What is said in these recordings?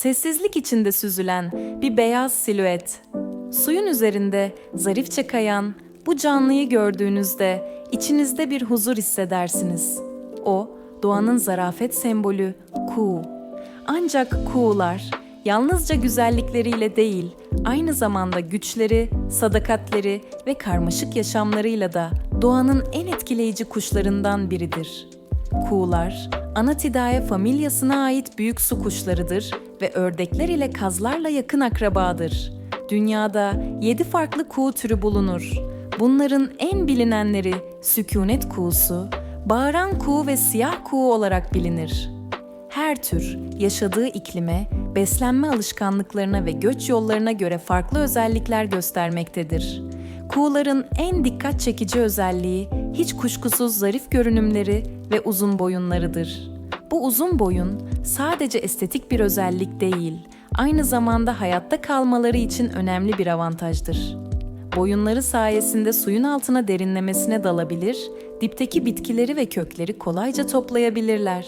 Sessizlik içinde süzülen bir beyaz silüet. Suyun üzerinde zarifçe kayan bu canlıyı gördüğünüzde içinizde bir huzur hissedersiniz. O, doğanın zarafet sembolü kuğu. Ancak kuğular yalnızca güzellikleriyle değil, aynı zamanda güçleri, sadakatleri ve karmaşık yaşamlarıyla da doğanın en etkileyici kuşlarından biridir. Kuğular, Anatidae familyasına ait büyük su kuşlarıdır ve ördekler ile kazlarla yakın akrabadır. Dünyada 7 farklı kuğu türü bulunur. Bunların en bilinenleri sükunet kuğusu, bağıran kuğu ve siyah kuğu olarak bilinir. Her tür yaşadığı iklime, beslenme alışkanlıklarına ve göç yollarına göre farklı özellikler göstermektedir. Kuğuların en dikkat çekici özelliği hiç kuşkusuz zarif görünümleri ve uzun boyunlarıdır. Bu uzun boyun sadece estetik bir özellik değil, aynı zamanda hayatta kalmaları için önemli bir avantajdır. Boyunları sayesinde suyun altına derinlemesine dalabilir, dipteki bitkileri ve kökleri kolayca toplayabilirler.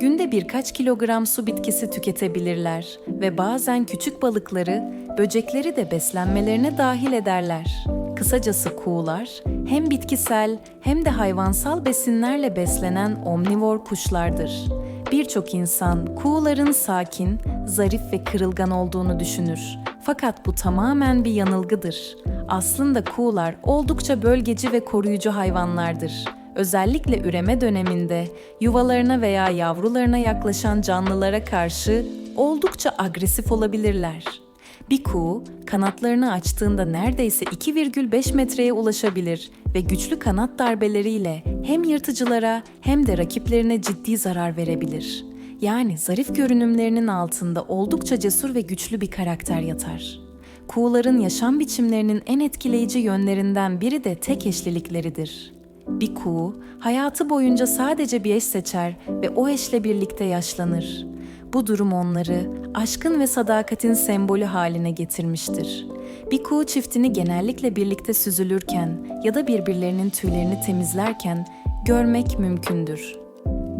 Günde birkaç kilogram su bitkisi tüketebilirler ve bazen küçük balıkları, böcekleri de beslenmelerine dahil ederler. Kısacası kuğular hem bitkisel hem de hayvansal besinlerle beslenen omnivor kuşlardır. Birçok insan kuğuların sakin, zarif ve kırılgan olduğunu düşünür. Fakat bu tamamen bir yanılgıdır. Aslında kuğular oldukça bölgeci ve koruyucu hayvanlardır. Özellikle üreme döneminde yuvalarına veya yavrularına yaklaşan canlılara karşı oldukça agresif olabilirler. Bir kuğu kanatlarını açtığında neredeyse 2,5 metreye ulaşabilir ve güçlü kanat darbeleriyle hem yırtıcılara hem de rakiplerine ciddi zarar verebilir. Yani zarif görünümlerinin altında oldukça cesur ve güçlü bir karakter yatar. Kuğuların yaşam biçimlerinin en etkileyici yönlerinden biri de tek eşlilikleridir. Bir kuğu hayatı boyunca sadece bir eş seçer ve o eşle birlikte yaşlanır. Bu durum onları aşkın ve sadakatin sembolü haline getirmiştir. Bir kuğu çiftini genellikle birlikte süzülürken ya da birbirlerinin tüylerini temizlerken görmek mümkündür.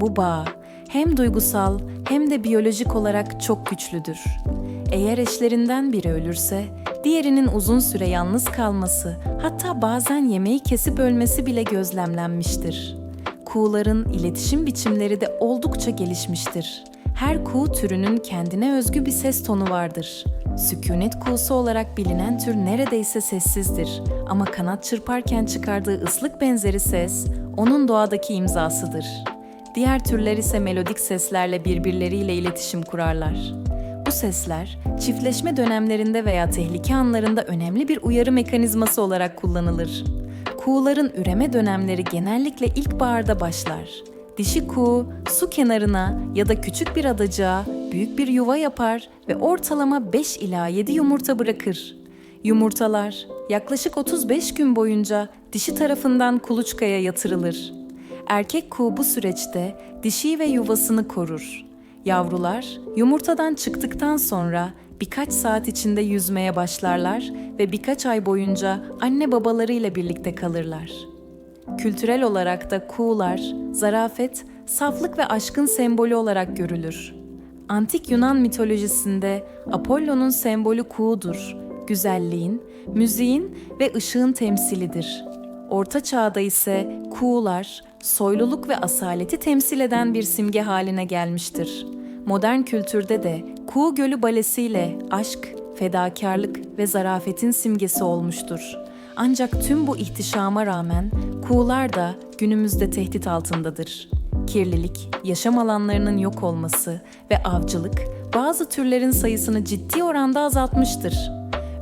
Bu bağ hem duygusal hem de biyolojik olarak çok güçlüdür. Eğer eşlerinden biri ölürse, diğerinin uzun süre yalnız kalması, hatta bazen yemeği kesip ölmesi bile gözlemlenmiştir. Kuğuların iletişim biçimleri de oldukça gelişmiştir. Her kuğu türünün kendine özgü bir ses tonu vardır. Sükunet kuğusu olarak bilinen tür neredeyse sessizdir ama kanat çırparken çıkardığı ıslık benzeri ses onun doğadaki imzasıdır. Diğer türler ise melodik seslerle birbirleriyle iletişim kurarlar. Bu sesler çiftleşme dönemlerinde veya tehlike anlarında önemli bir uyarı mekanizması olarak kullanılır. Kuğuların üreme dönemleri genellikle ilkbaharda başlar. Dişi kuğu su kenarına ya da küçük bir adacığa büyük bir yuva yapar ve ortalama 5 ila 7 yumurta bırakır. Yumurtalar yaklaşık 35 gün boyunca dişi tarafından kuluçkaya yatırılır. Erkek kuğu bu süreçte dişiyi ve yuvasını korur. Yavrular yumurtadan çıktıktan sonra birkaç saat içinde yüzmeye başlarlar ve birkaç ay boyunca anne babalarıyla birlikte kalırlar. Kültürel olarak da kuğular, zarafet, saflık ve aşkın sembolü olarak görülür. Antik Yunan mitolojisinde Apollo'nun sembolü kuğudur. Güzelliğin, müziğin ve ışığın temsilidir. Orta Çağ'da ise kuğular, soyluluk ve asaleti temsil eden bir simge haline gelmiştir. Modern kültürde de Kuğu Gölü balesiyle aşk, fedakarlık ve zarafetin simgesi olmuştur. Ancak tüm bu ihtişama rağmen kuğular da günümüzde tehdit altındadır. Kirlilik, yaşam alanlarının yok olması ve avcılık bazı türlerin sayısını ciddi oranda azaltmıştır.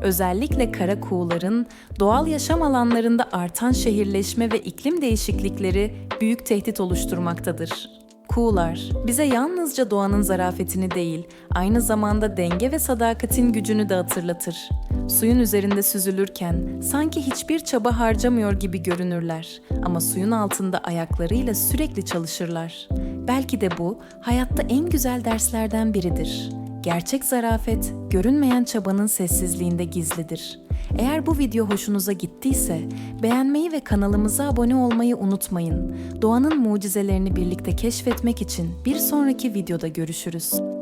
Özellikle kara kuğuların doğal yaşam alanlarında artan şehirleşme ve iklim değişiklikleri büyük tehdit oluşturmaktadır. Kuğular bize yalnızca doğanın zarafetini değil, aynı zamanda denge ve sadakatin gücünü de hatırlatır. Suyun üzerinde süzülürken sanki hiçbir çaba harcamıyor gibi görünürler ama suyun altında ayaklarıyla sürekli çalışırlar. Belki de bu hayatta en güzel derslerden biridir. Gerçek zarafet, görünmeyen çabanın sessizliğinde gizlidir. Eğer bu video hoşunuza gittiyse beğenmeyi ve kanalımıza abone olmayı unutmayın. Doğanın mucizelerini birlikte keşfetmek için bir sonraki videoda görüşürüz.